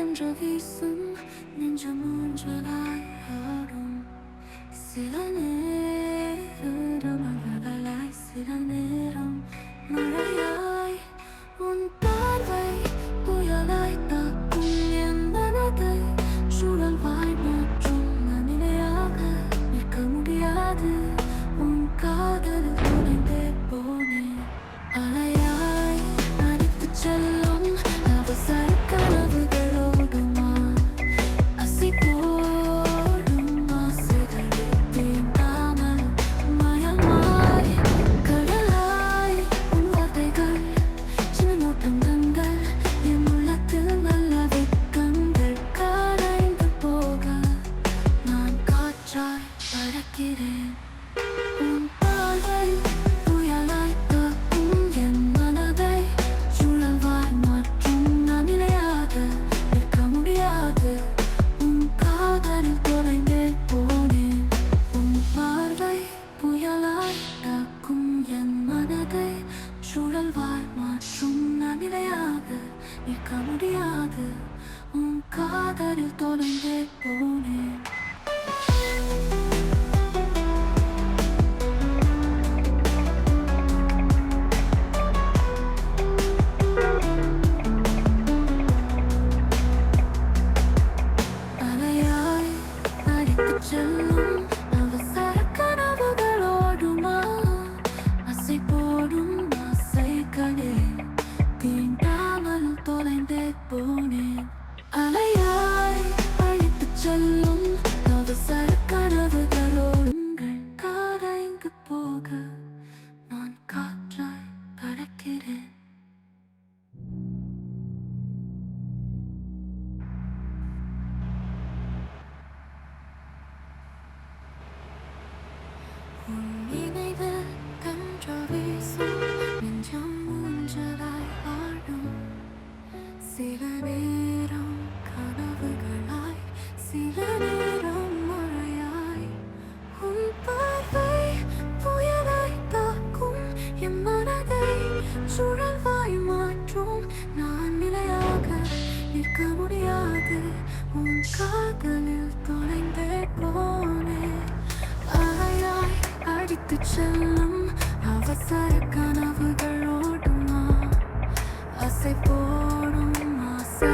한 적이 있음 낸저 문제가 여름. 시간에 흐르면 나갈 날 시간에 மனதை சுழல்வாய் மாற்றும் நனிலையாக நிற்க முடியாது. உன் காதலில் தொலைந்தே போனேன். gotta get in.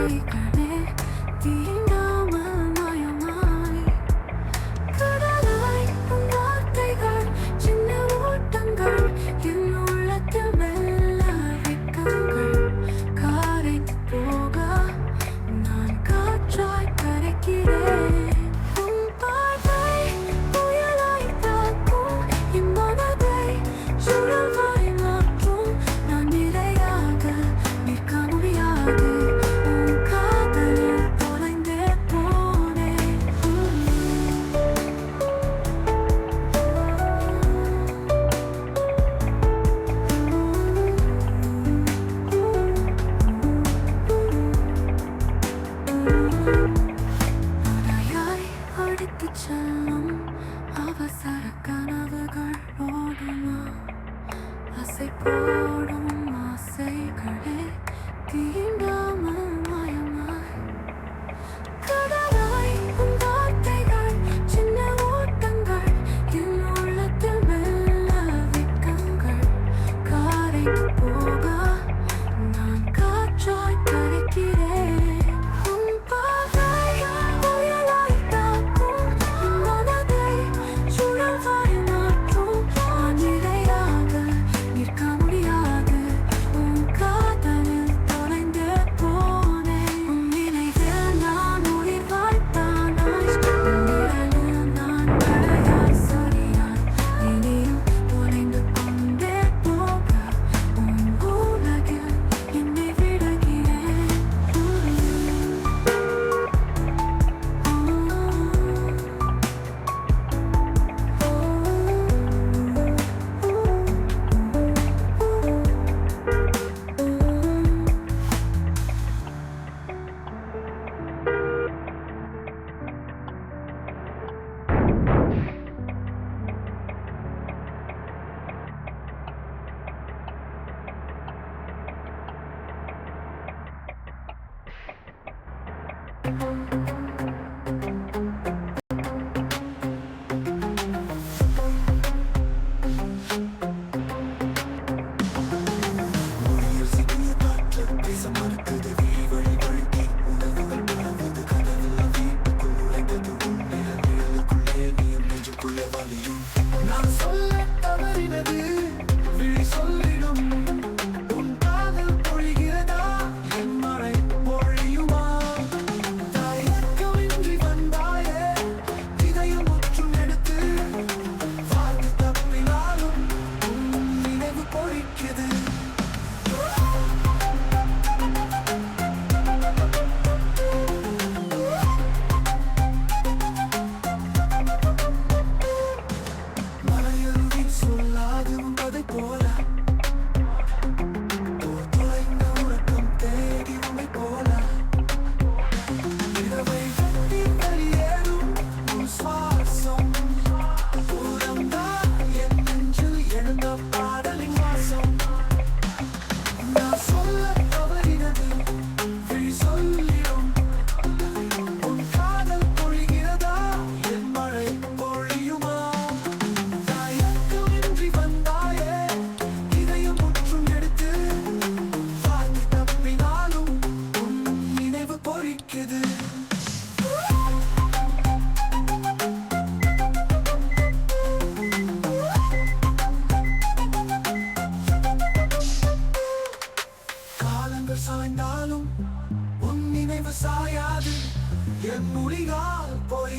Bye. மலர் மொழிகால் பொய்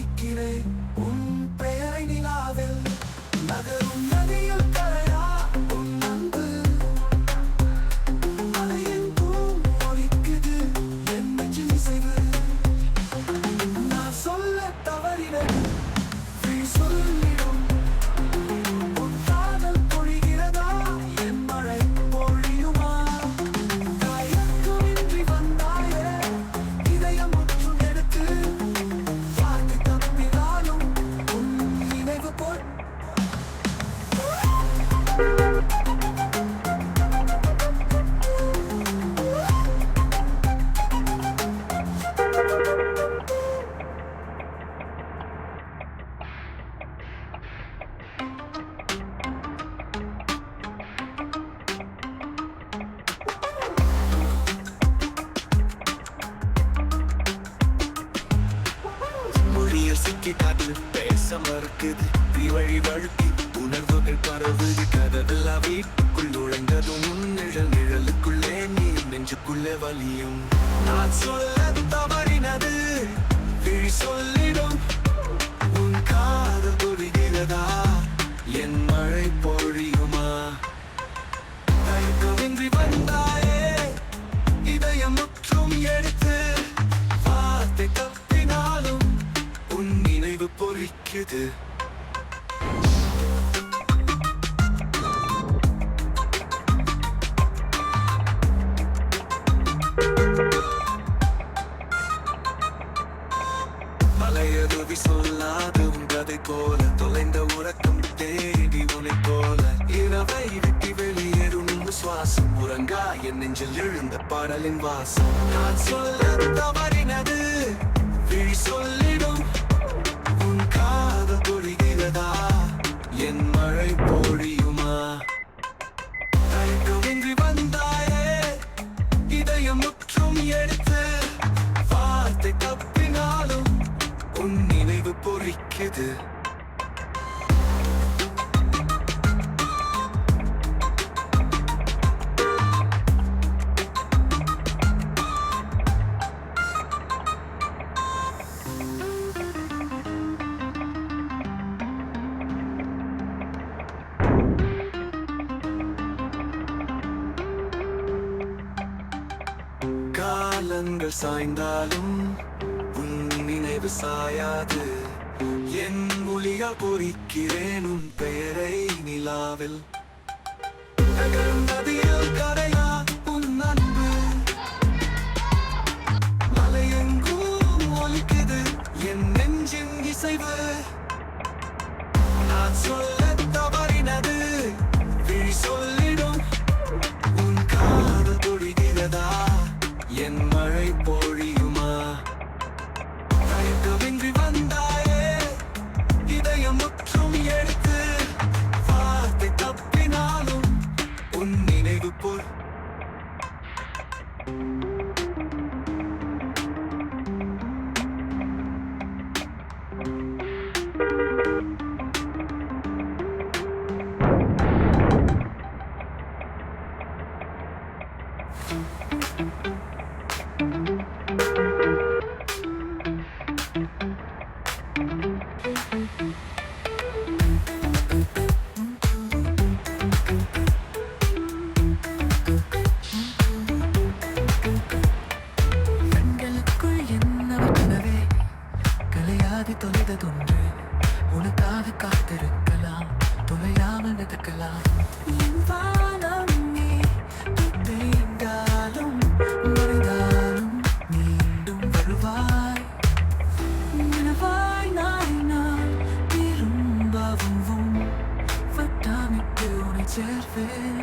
காட்டி காத்து பேச மறுக்குது திவழி வழுக்கி உணர்வுகள் பரவுது கதவில் வீட்டுக்குள் நுழைந்ததும் நிழல் நிழலுக்குள்ளே நீர் நெஞ்சுக்குள்ளே வலியும். நான் சொல்ல தவறினது விழி சொல்லிடும். உன் காதல் துடிகிறதா என் மழை Kedi மலையதுவி சொல்லாது உங்கதை போல தொலைந்த உறக்கம் தேடி உனை போல. இரவை விட்டு வெளியேறும் சுவாசம் உறங்கா என் நெஞ்சில் எழுந்த பாடலின் வாசம். நான் சொல்ல தவறினது விழி சொல்லி மோத துடிகிறதா என் மழை பொழியும் கண்கள் சாய்ந்தாலும் உன் நினைவு சாயாது. என் மொழியால் பொறிக்கிறேன் உன் பெயரை நிலாவில். தொலைததொன்று உனக்காக காத்திருக்கலாம். தொலையாமல் நடக்கலாம் nothing